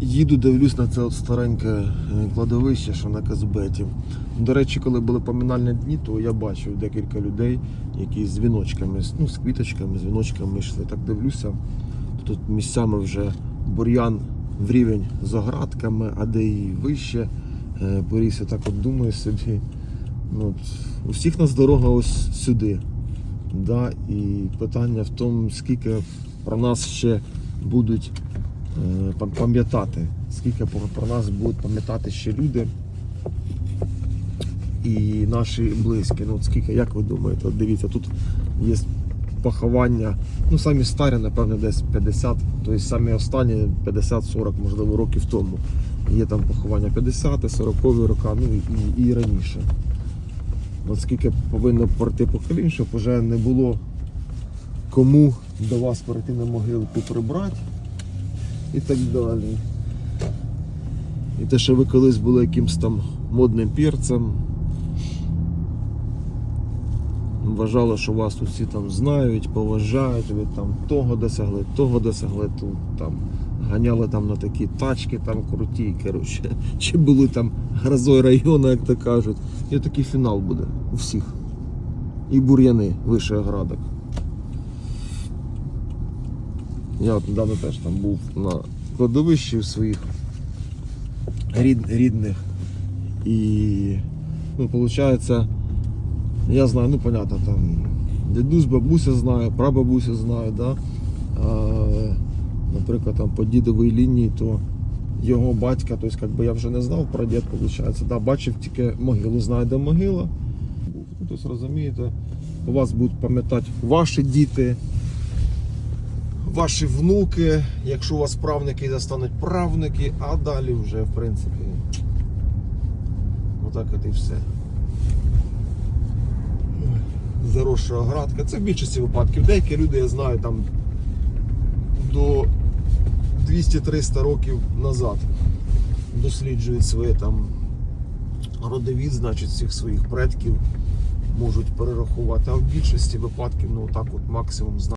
Їду, дивлюсь на це от стареньке е, кладовище, що на Казбеті. До речі, коли були поминальні дні, то я бачив декілька людей, які з віночками, ну, з квіточками, з віночками йшли. Так дивлюся, тут місцями вже бур'ян в рівень з оградками, а де і вище е, поріс. Я так от думаю собі. Ну, от, у нас дорога ось сюди. Да? І питання в тому, скільки про нас ще будуть пам'ятати, скільки про, нас будуть пам'ятати ще люди і наші близькі. Ну, скільки, як ви думаєте, от дивіться, тут є поховання, ну самі старі, напевно, десь 50, тобто самі останні 50-40, можливо, років тому. Є там поховання 50 40 роки, ну і, і раніше. От скільки повинно пройти поколінь, щоб вже не було кому до вас перейти на могилку прибрати і так далі. І те, що ви колись були якимсь там модним перцем. Вважали, що вас тут всі там знають, поважають, ви там того досягли, того досягли, тут там ганяли там на такі тачки там круті, коротше. Чи були там грозой району, як то кажуть. І такий фінал буде у всіх. І бур'яни вище градок. Я от недавно теж там був на кладовищі своїх рід, рідних. І ну, виходить, я знаю, ну понятно, там дідусь, бабуся знає, прабабуся знає, да? а, наприклад, там по дідовій лінії, то його батька, тобто, як би я вже не знав про дід, виходить, да, бачив тільки могилу, знає, де могила. Тобто, розумієте, у вас будуть пам'ятати ваші діти, ваші внуки, якщо у вас правники застануть правники, а далі вже, в принципі, отак от і все. Заросша оградка. Це в більшості випадків. Деякі люди, я знаю, там до 200-300 років назад досліджують своє там родовід, значить, всіх своїх предків можуть перерахувати. А в більшості випадків, ну так от максимум знає.